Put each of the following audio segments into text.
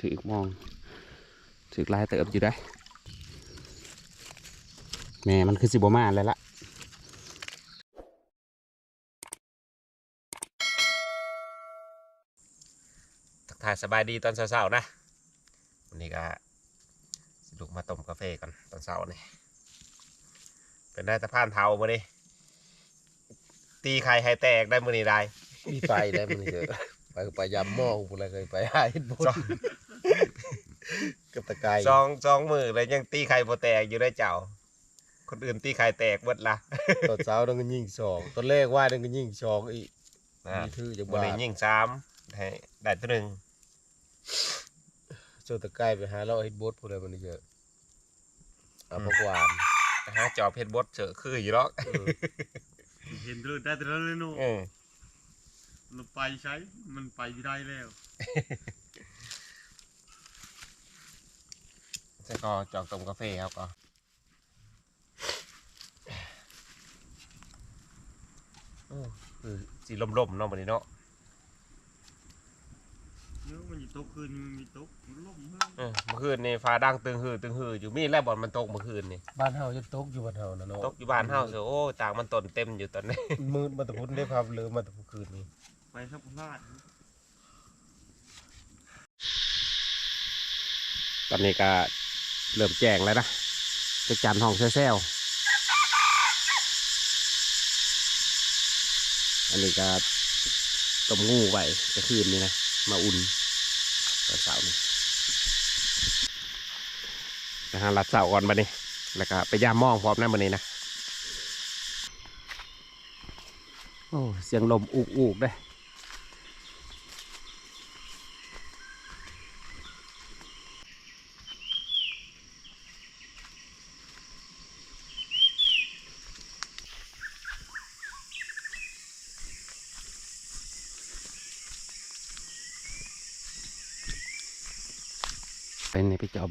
ถือมอง ถือลายเติบอยู่ได้ แม่มันคือสิบมาแล้วล่ะทักทายสบายดีตอนเช้าๆนะ วันนี้ก็สลุกมาต้มกาแฟก่อนตอนเช้านี่ เป็นได้ตะพานเทามาดิตีไข่ไข่แตกได้มือนี้ได้ มีไฟได้มันเถอะ ไปก็ไปยำหม้อกูเลยเคยไปหาเห็ดบดสองกับตะไคร้สองสองมือเลยยังตีไข่โปแตกอยู่ได้เจ้า คนอื่นตีไข่แตกเบิดละตอนเช้าต้องก็ยิงสองตอนแรกว่าต้องก็ยิงสองอีกนะมีทื่อจากวันบ้านี้นยิ่งสามได้ได้ตัวหนึ่งโจตะไคร้ไปหาเราเห็ดบดพูดอะไรมันเถอะเอาผักหวานนะฮะจอบเพชรบดเจอคืออยู่หรอกเออเห็นเลยได้แต่ละเลยเนาะ เออเราไปใช้มันไปไม่ได้แล้วจะก็จอกต้มกาแฟครับก็โอ้คือสีลมๆเนาะวันนี้เนาะเนื้อมันอยู่ตกคืนมันมีตกมันล่มเฮ้ยเออเมื่อคืนนี่ฟ้าดังตึงหือตึงหืออยู่มีแล้วบอลมันตกเมื่อคืนนี่บ้านเฮาจะตกอยู่บ้านเฮานะเนาะตกอยู่บ้านเฮาเสียโอ้จางมันตนเต็มอยู่ตอนนี้มืดมาแตะพุ่นได้พับเรือมาแตะคืนนี้ ไปสักพลาดตอนนี้ก็เริ่มแจ้งแล้วนะจะจันห้องแซวๆอันนี้ก็ต้มงูไว้จะคืนนี้นะ มาอุ่นตอนเสาร์นี่นะฮะรัดเสาก่อนบันนี้ แล้วก็ไปย่ามมองพร้อมนะบันนี้นะ โอ้ เสียงลมอุกอุกๆเด้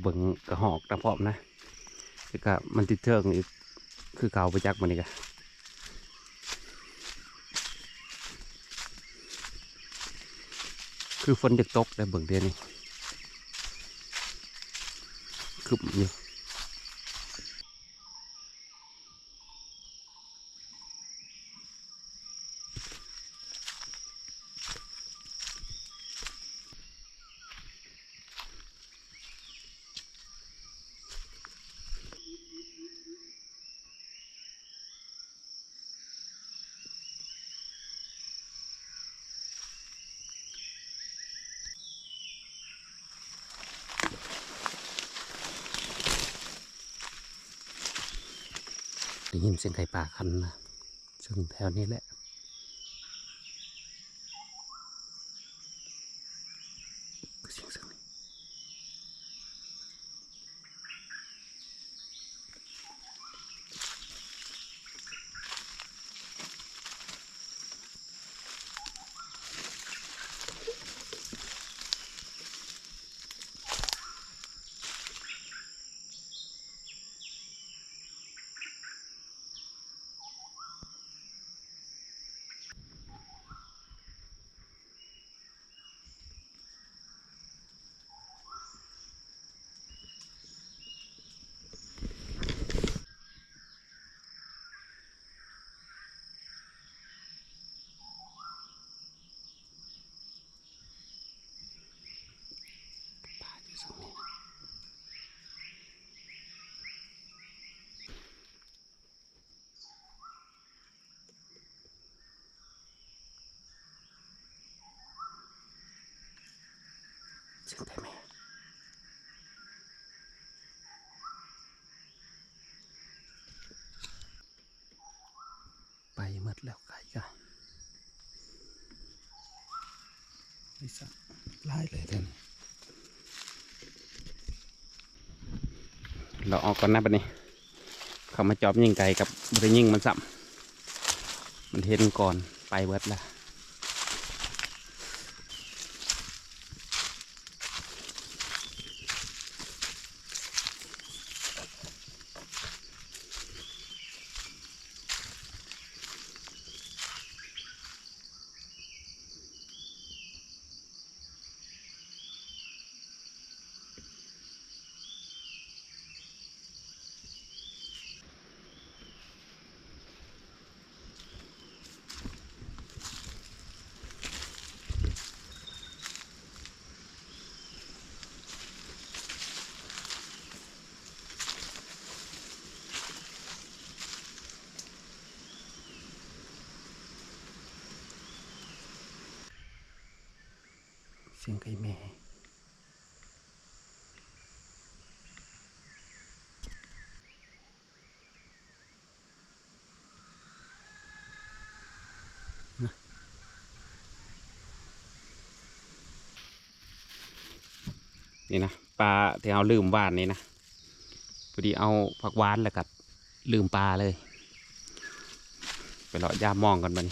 เป็นในไปเจาเบิงกระหอกตะพร้อมนะแล้วก็มันติดเทิงอีกคือเก่าไปจักมันนี่กะคือฝนจะตกแต่เบิ่งเดียวนี่คือยู่ เสียงไก่ป่าคันนะซึ่งแถวนี้แหละคือเสียงเสียงนี้ ป่าอยู่ตรงนี้นะ เสียงแต่แม่ไปหมดแล้วไก่กันไม่สักลายเลยเท่านเราออกก่อนนะบัดนี้ เขามาจอบยิงไก่กับบริยิงมันสัมมันเห็นก่อนไปเบิร์ดละ สียงไก่แม่นี่นะปลาที่เอาลืมหวานนี่นะพอดีเอาผักหวานแล้วก็ลืมปลาเลย ไปเลาะยามมองกันมัน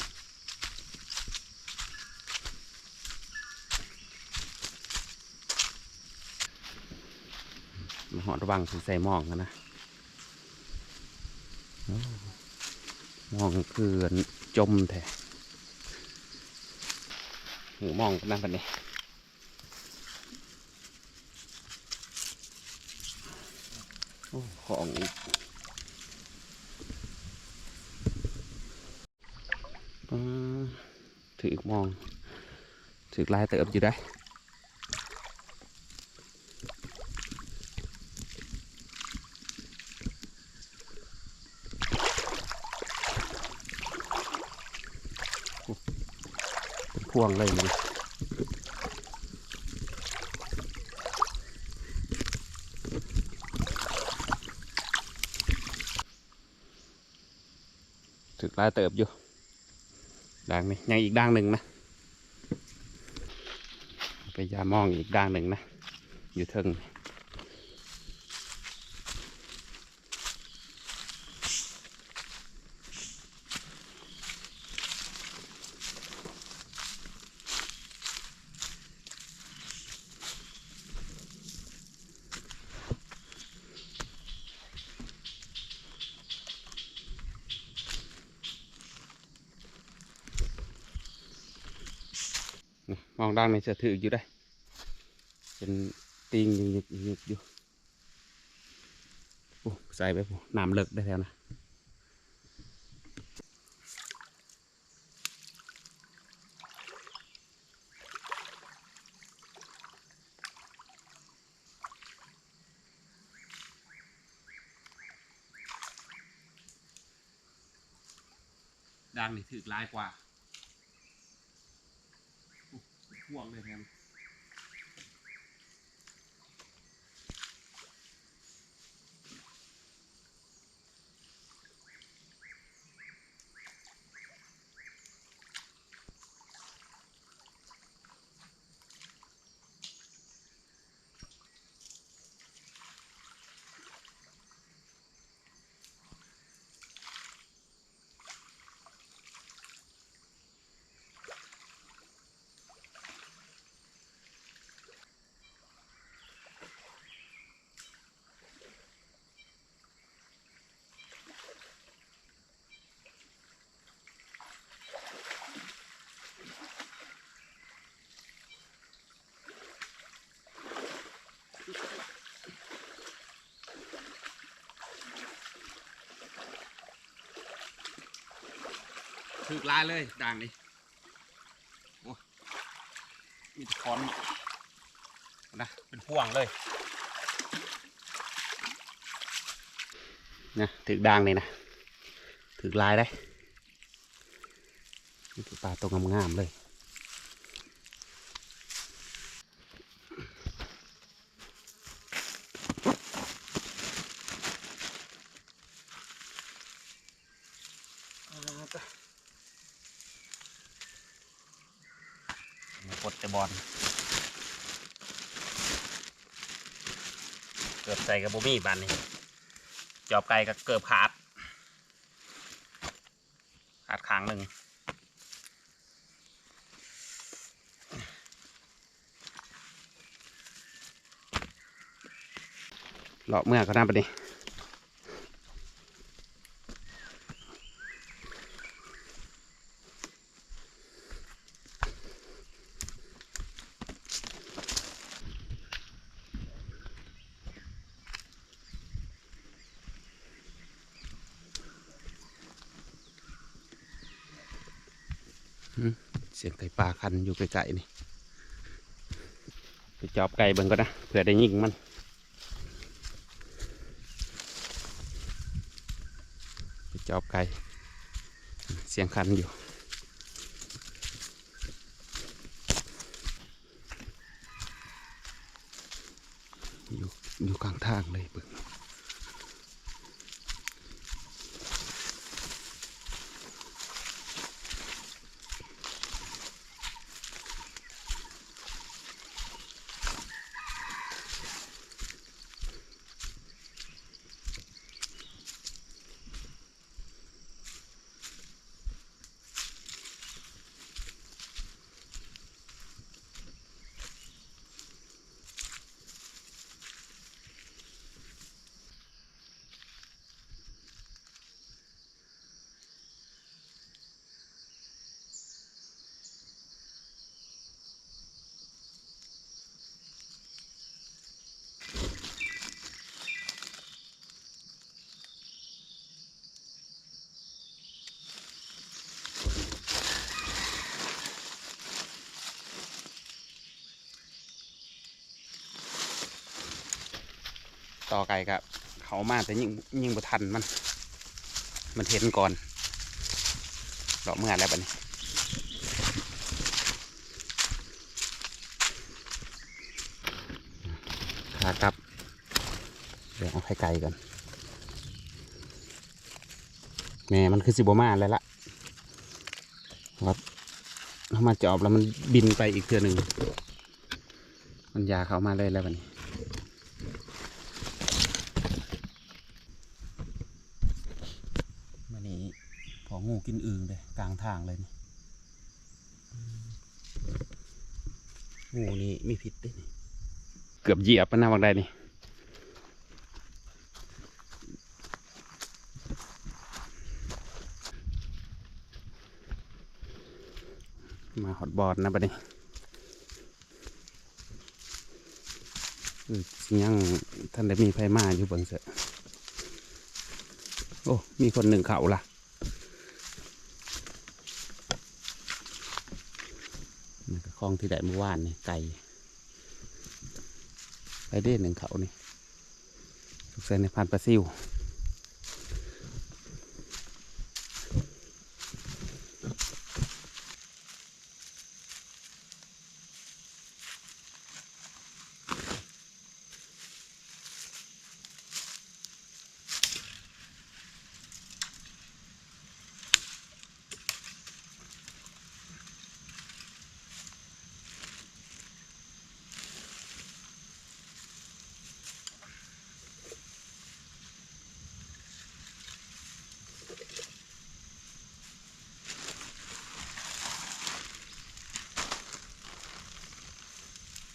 มาห อดระวังถึงใส่หมองกันนะหมองคือจมแท้หือหมองกันนะบัดนี้โอ้ของอีกถือมองถือลายเติบอยู่ได้ เป็นพวงเลยมันถึกลายเติบอยู่ด่างนี่ยังอีกด่างหนึ่งนะไปยามองอีกด่างหนึ่งนะ อยู่เทิงนี่นี่ม องด่างนี่จะถืออยู่ได้เป็นตีงยิงยิงยิงอยู่โอ้ใส่ไปผมน้ำเลิกได้แล้วนะดังนี่ถือลายกว่าโอ้เป็นห่วงเลยแทน ถือลายเลยด่างนี่โอ้มีตะคอนนะเป็นพ่วงเลยนะถือด่างเลยนะถือลายได้นี่คือปลาตัวงามๆเลย กดแต่บอลเกือบ ใส่กับบุมี่บานนี้จอบไก่กับเกือบขาด ขาดขางหนึ่งเลาะเมื่อก็น่าไปดิ เสียงไก่ป่าคันอยู่ไกลๆนี่ ไปจอบไก่เบิ่งก็นะเผื่อได้ยิงมันไปจอบไก่เสียงคันอยู่ อยู่กลางทางเลยเบิ่ง ต่อไก่กับเขามาแต่ยิงยิงบ่ทันมัน มันเห็นก่อนดอกเมื่อแล้วบัดนี้ขากลับ เดี๋ยวเอาไข่ไก่ก่อนแม่มันคือสิบมาแล้วละครับถ้ามาจอบแล้วมันบินไปอีกเทือหนึ่งมันยาเขามาเลยแล้วบัดนี้นี้พองูกินอึงเลยกลาง ทางเลยนี่งูนี่มีพิษด้วยนี่เกือบเหยียบมันนะบางได้นี่มาฮอตบอลนะบัดนี้อืมยังท่านได้มีไฟมาอยู่เบางเสอะโอ้ มีคนหนึ่งเขาล่ะ นี่ก็ค ลองที่ได้เมื่อวานนี่ไก่ไปเด้หนึ่งเขานี่สุกเซนในพันปลาซิว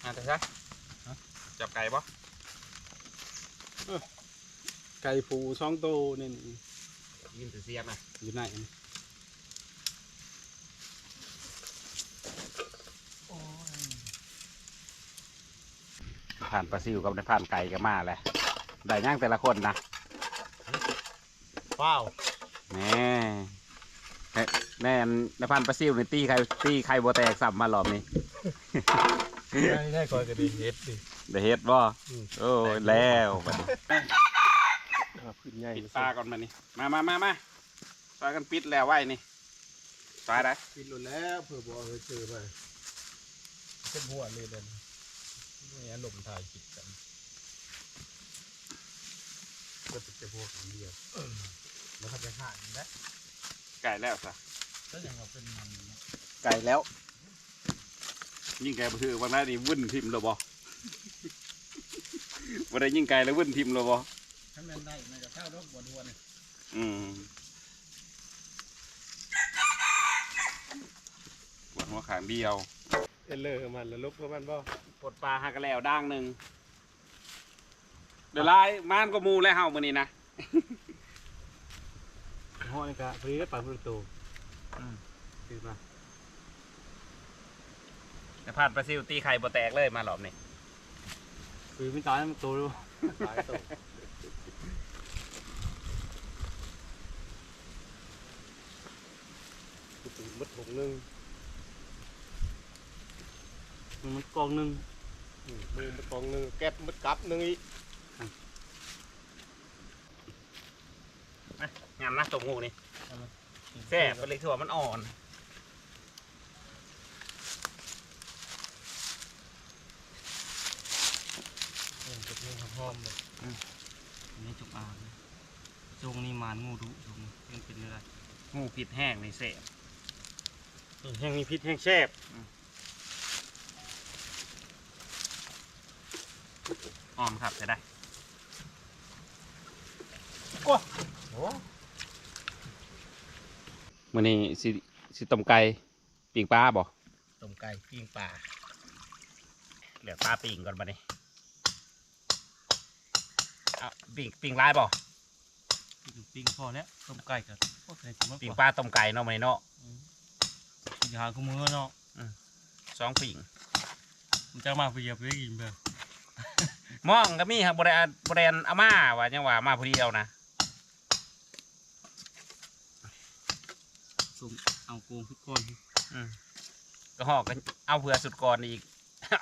อะแต่ซะจับไก่ปะไก่ผูช่องโตนี่ยินแต่เสียงนะอยู่ไหนนี่ผ่านปลาซิวกับในผ่านไก่ก็มาแหละได้ย่างแต่ละคนนะว้าวแน่แน่แน่ในผ่านปลาซิวในตีไข่ตีไข่บัวแตกสับมาหลอบนี้ ได้ได้ก่อนก็ดีเฮ็ดดิได้เฮ็ดบ่อืมโอ้ยแล้วบัดนี้พื้นใหญ่ปิดปลาก่อนมานี่มามามามาปลากันปิดแล้วไว้นี่ตายได้ปิดหลุดแล้วเผื่อบอกเอาเจอไปเป็นหัวเลยเด่นนี่หลมถ่ายคิดกันก็ติดจะพวกคนเดียวแล้วเขาจะห่างนะไก่แล้วซะก็ยังเอาเป็นมันไก่แล้ว ยิ่งไก่บ่ถือวันนั้นนี่วุ่นทิมเลยบ่วันได้ยิ่งไก่แล้ววุ่นทิมเลยบ่ถ้าแม่นได้มันจะเข้ารถบนหัวเนี่ยอืมปวดหัวขางเดียวเอเลอร์มันแล้วลุกแล้วมันบ่ปลดปลาหากระแล้วด่างหนึ่งเดี๋ยวลายม่านก็มูแล้วเฮามื้อนี้นะห้อนี่กะพอดีได้ปลาประตูคือมา แต่ผ่านปลาซิวตีไข่บ่แตกเลยมาหลอบนี่คือไม่ตายมันโตดูตายโตมัดถุงหนึ่งมันกองหนึ่งมือมันกองหนึ่งแก๊บมัดกับหนึ่งอีกงามนะตรงงูนี่แซ่บไปเลยถั่วมันอ่อน เออจะเพิ่มพออมเลยอันนี้จุกอ่างนะจงนี่มานงูดุจงนี่ยังเป็นอะไรงูผิดแห้งในเสพแห้งมีพิษแห้งแซ่บหอมครับจะได้โอ้มื้อนี้สิสิต้มไก่ปิ้งปลาบ่ต้มไก่ปิ้งปลาเหลือปลาปิ้งก่อนบัดนี้ เอาปิ้งปิ้งลายบ่ปิ้งปิ้งพอแล้วต้มไก่กับโอ้ใส่ถุงมากปิ้งกปว่าลาต้มไก่เนาะมื้อนี้เนาะอย่าหาขโมยเนาะสองปิ้งมันจะมาเพียบไปกินเบอร์มองก็มีครับบ่ได้เอาบ่ได้เอามาว่าจังว่ามาผู้เดียวนะต้มเอาโกงพิษก่อนอืมก็หอกกันเอาเผื่อสุดก่อนอีก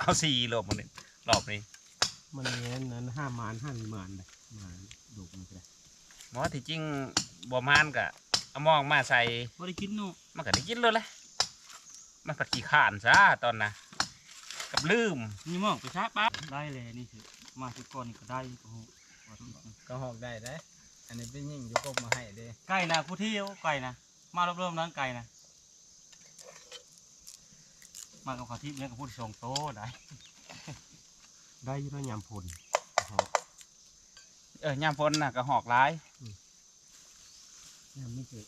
เอาสี่รอบมื้อนี้รอบนี้ มันเนี้ยนั้นห้ามานห้ามมานเลยมานดุมันก็ได้หมอที่จริงบ่มานก็เอามองมาใส่บ่ได้กินเนาะมันก็ได้กินเลยแหละมันผัดขี้ข่านซะตอนน่ะกับลืมนี่มองไปช้าปั๊บได้เลยนี่คือมาพิษก่อนนี่ก็ได้ก็โหว่าทุกคนก็หอกได้ได้อันนี้เป็นยิ่งอยู่กบมาให้เด้ไก่นะผู้เที่ยวไก่นะมารอบๆนั้นไก่นะมากับขาทิพย์เนี่ยกับผู้ที่สองโตได้ ได้อยี่แล้วยำพลหอกเออยามฝนน่ะก็หอกหลายยำไม่เจอ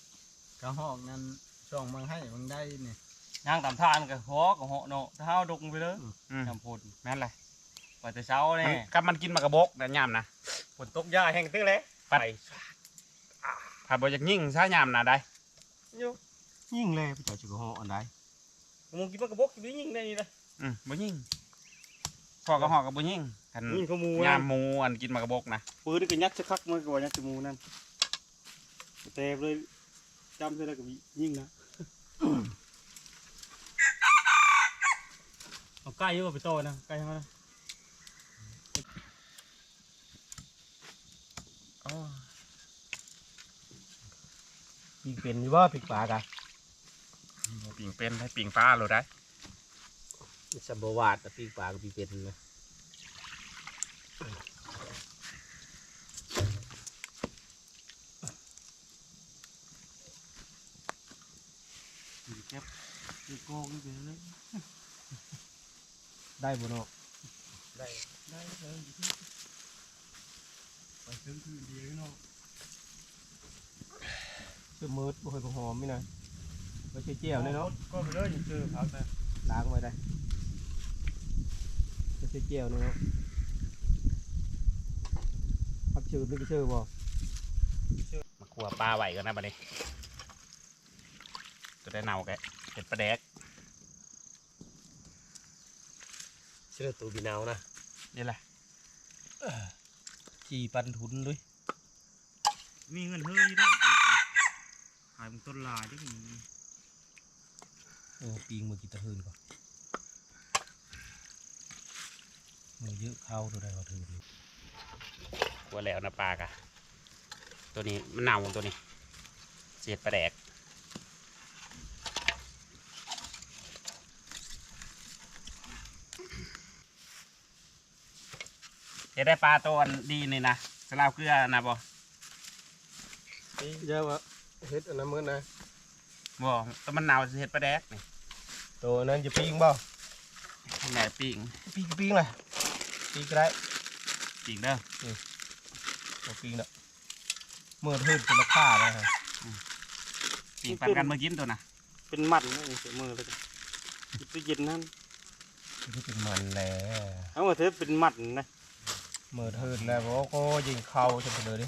ก็หอกนั้นช่องมังให้มังได้เนี่ยย่างตามทานกับหอกับเหาะเนาะเท้าดงไปเลยอืมจำพลแม่นเลยไปแต่เช้าเนี่ยกับมันกินมากระบกนะยามนะฝนตกยาแห้งตึ้งเลยไปถ้าบ่อยากยิ่งซะยามน่ะได้ยิ่งเลยพี่เจ้าจุกหอกอันใดมึงกินมากระบอกกินได้ยิงได้นี่นะอืมบ่ยิ่ง พอก็หอกกับบ่ยิ่งคันยิงขโมูยามหมูอันกินมากระบกนะปืนนี่ก็ยัดจะคักมันก็ว่ายัดจมูกนั่นเตะเลยจำได้แล้วก็ยิงนะเอาไก่เยอะไปโตนะไก่ทำไมนะปีกเป็นอยู่ว่าปีกปลากะปิ่งเป็นให้ปิ่งปลาโลดได้ สัมบวาดแต่ปีกปลากับปีกเป็นนะเก็บตีโกงนี่ไปเลยได้บ่เนาะได้ ได้เลยอยู่ที่ไปถึงคืนเดียวเนาะเชื่อมืดบ่เคยบ่หอมนี่นะไว้เจียวๆเนี่ยเนาะก็ไปเลยอยู่เจอพักนะล้างไว้ได้ ไว้เจียวๆเนี่ยเนาะพักชื่อนี่ก็ชื่อบ่มาขัวปลาไว้ก่อนนะบัดนี้จะได้เน่าแกเห็ดปลาแดกเชื่อตูบีนาวนะนี่แหละจีปันทุนด้วยมีเงินเฮ้ยด้วยขายมึงต้นลายด้วยมึงโอ้ปีงมือกี่ตะหืนก่อน มือเยอะเข้าตัวใดเขาถือขัวแล้วนะปลากะตัวนี้มันเน่าตัวนี้เสียดปลาแดกเฮ็ดได้ปลาตัวอันดีนี่นะสลาวเกลือนะบ่เยอะวะเฮ็ดอันนั้นมือนะบ่ตัวมันเน่าสิเฮ็ดปลาแดกนี่ตัวนั้นจะปีงเปล่าแหนปิ้งปีงก็ปีงเลย ปีงก็ได้ปิ้งเด้อตัวปีงเนาะมือถือเป็นราคาเลยฮะปิ้งปันกันเมื่อกินตัวน่ะ เป็นหมันนี่เสียมือเลยกันตู้เย็นนั่นที่เป็นมันแหละเอามาเถอะเป็นหมันนะมือถือแล้วก็ก็ยิงเข้าจนไปเลยดิ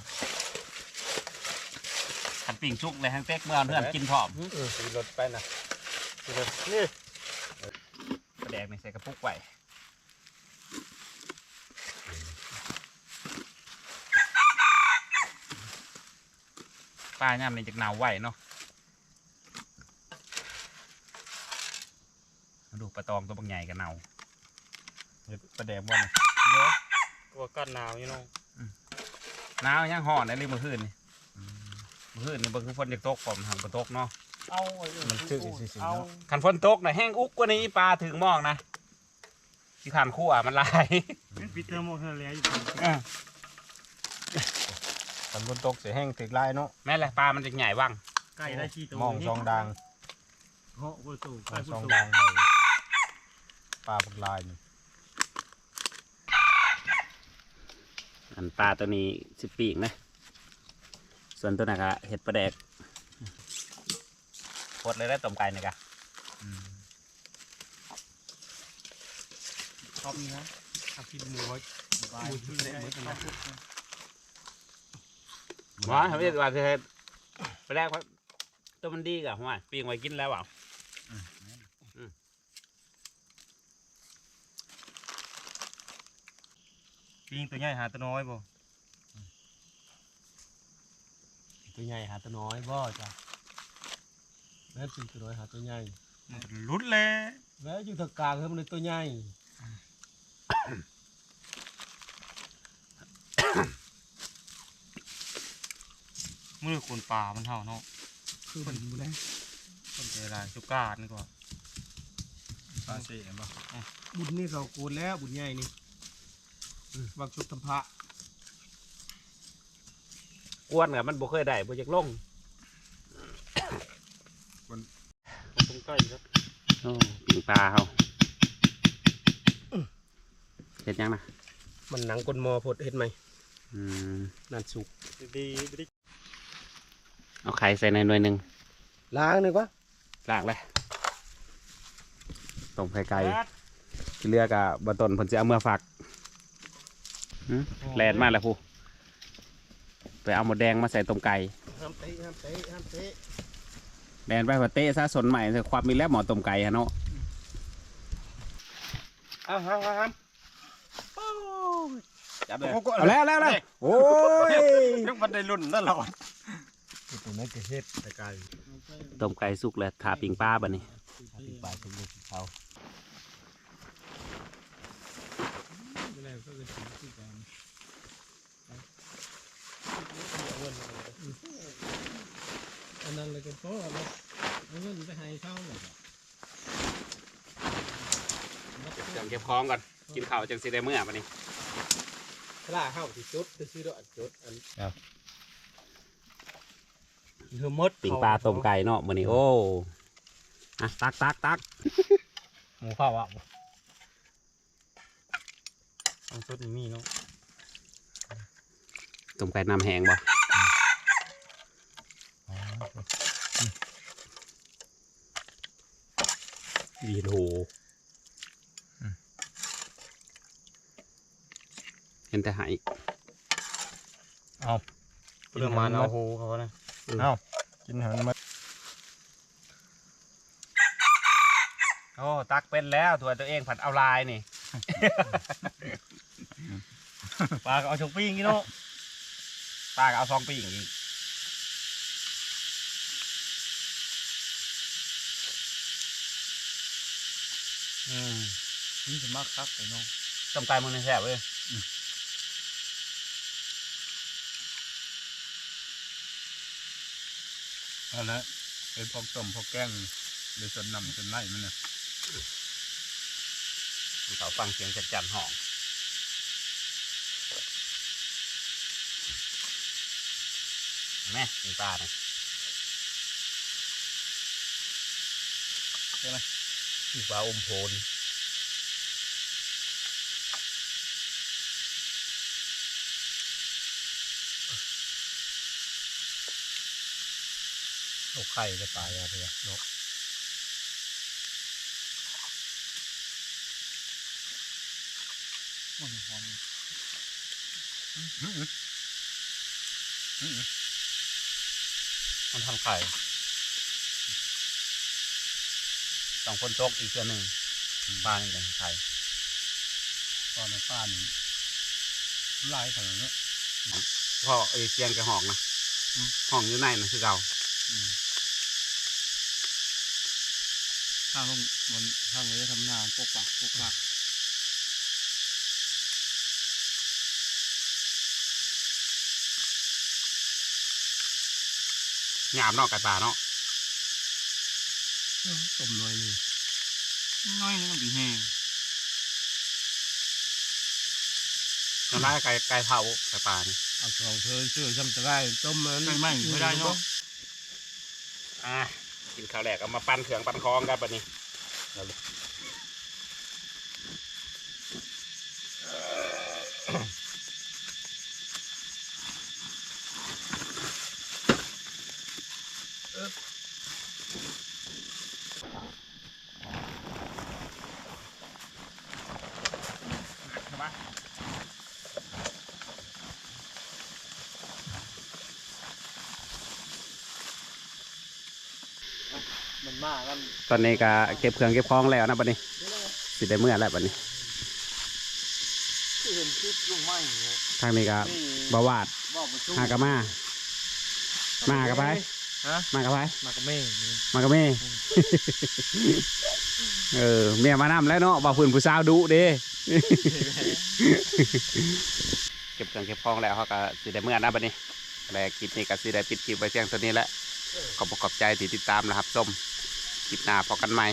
ขันปิ้งชุกเลยทั้งเต็กเมื่อเอาเพื่อนกินพร้อมเออสีรถไปนะนี่ ปลาแดกนี่ใส่กระปุกไว้ ปลาย่ามนี่จากหนาวไหวเนาะมาดูปลาตองตัวบางใหญ่กับเนาเฮ็ดประแดกบ่อนเดี๋ยวกลัวกันหนาวอยู่เนาะหนาวยังห่อนได้เลยเมื่อคืนนี่เมื่อคืนนี่เบิ่งคือฝนจะตกผมทางฝนตกเนาะเอาไอ้เรื่องมันชื่อสิสิเอาเนาะคันฝนตกนะแห้งอุกกว่านี้ปลาถึงหมองนะที่ทานคู่อะมันลายปิดเทอร์โมเทอร์แล้วอยู่ ตำบลตกเสียแห้งถึกลายเนาะแม่แหละปลามันจะใหญ่บ้างใกล้ได้ชีตัวมองซองดังเหาะผู้สูงมใกล้องผู้ซองสูงดังเลยปลาปักลายนี่อันปลาตัวนี้สิบปีกนะ ส่วนตัวนั้นก็เห็ดปลาแดกโคตรเลยได้ต้มไก่นี่กะชอบนี้นะอากินหมูไว้หมูที่ได้เหมือนกันนะ ว้าทำไมว่าจะเห็ดปลาแดกว่าตัวมันดีกะหัวปีกไว้กินแล้วเปล่าปิงตัวใหญ่หาตัวน้อยบ่ตัวใหญ่หาตัวน้อยบ่จ้ะแม่นสิตัวน้อยหาตัวใหญ่มันลุดเลยแม่อยู่ทางกลางเฮ้ยมันเลยตัวใหญ่ มือคนป่ามันเท่าเนาะคือมันอยู่แล้วคนใจร้ายจุกกาดนี่กว่าปลาเสียบ่บุญนี่เขาโกนแล้วบุญใหญ่นี่วางชุดทำพระกวนกับมันบ่เคยได้บ่จากลงตรงใกล้ครับโอ้ปิ่งปลาเขาเห็ดยังนะมันหนังกลมอพดเห็นไหมอืมนั่นสุกดีดี เอาไข่ใส่ในหน่วยหนึ่งล้างหนึ่งวะลากเลยต้มไข่ไก่ที่เลือกกับบะต้นผลจะเอาเมื่อฝักหึแลนมากแล้วผู้ไปเอาหมดแดงมาใส่ต้มไก่ห้ามเตะห้ามเตะห้ามเตะแลนไปพอเตะซะสนใหม่ความมีแล้วหมอต้มไก่ฮะเนาะอ้าวห้ามห้ามจับเลยเอาแล้วแล้วแล้วโอ้ยยังมันได้รุ่นตลอด ตัวนั้นก็เฮ็ดแต่ไกลต้มไก่สุกแล้วทาปิ่งปลาบะนี่ติดปลายสมบูรณ์เขาไม่ได้ก็คือสิ่งที่กันอันนั้นเลยก็พอแล้วเอาเงินไปให้เขาเลยจังเก็บของก่อนกินข้าวจังสิได้เมื่อบะนี่กล้าเข้าที่จุดจะซื้อดอกจุดอัน เธอมดปิ่งปลาต้มไก่เนาะบะนี่โอ้อะตักตักตักหมูข้าวอะต้องชุดนี้มีเนาะต้มไก่น้ำแห้งบ่ดีโหเห็นแต่หายเรื่องมาเอาโหเขานะ กินหันมาโอ้ตักเป็นแล้วตัวตัวเองผัดเอาลายนี่ปลาก็เอาชงปิ้งกี่เนาะตาก็เอาซองปีอย่างนี้อืมนี่จะมากคักไปเนาะต้มไก่มันแซ่บเว้ย เอาละเป็นพอกต้มพอกแกงเลยสนนำสนไล่มันน่ะเขาฟังเสียงจัดจันห้องเห็นไหมปิ่งปลาเนี่ยที่ฟ้าอมโพน เอาไข่ไปตายอะไรเนาะมันทำไข่ต้องคนตกอีกตัวหนึ่งปลานี่แหละไข่ตอนในป้านี่ลายขนาดนี้พ่อเอยเสียงแกหองนะห้องอยู่ในนะคือเก่า ข้างลงมันข้างเลยทำนาปกปักปกปักหยาบเนอกไก่ปลาเนาะต้มน้อยนี่น้อยนึงมันดีแห้งน้ำลายไก่ไก่เผาไก่ป่านี่เอาสองเธอชื่อจำตะไคร้ต้มมันไม่ไม่ไม่ได้เนาะอะ กินข้าวแหลกเอามาปั้นเขืองปั้นคองกันปะนี้มา มันมากกันตอนนี้ก็เก็บเครื่องเก็บของแล้วนะปะนี้สิได้เมื่อแล้วปะนี้คือเห็นคลิปลุงไม่เนี่ยทางนี้ก็นี่บาวาดบอกมาสู้หากะมา มากับไปฮะมากับไปมากับแม่นี่มากับแม่เออเมียมานำแล้วเนาะบ่าวพื้นผู้สาวดุเด้เก็บเครื่องเก็บของแล้วเขาก็สิได้เมื่อนะบัดนี้และคลิปนี้ก็สิได้ปิดคลิปไว้เพียงเท่านี้แหละขอบคุณขอบใจที่ติดตามนะครับส้ม คลิปหน้าพอกันใหม่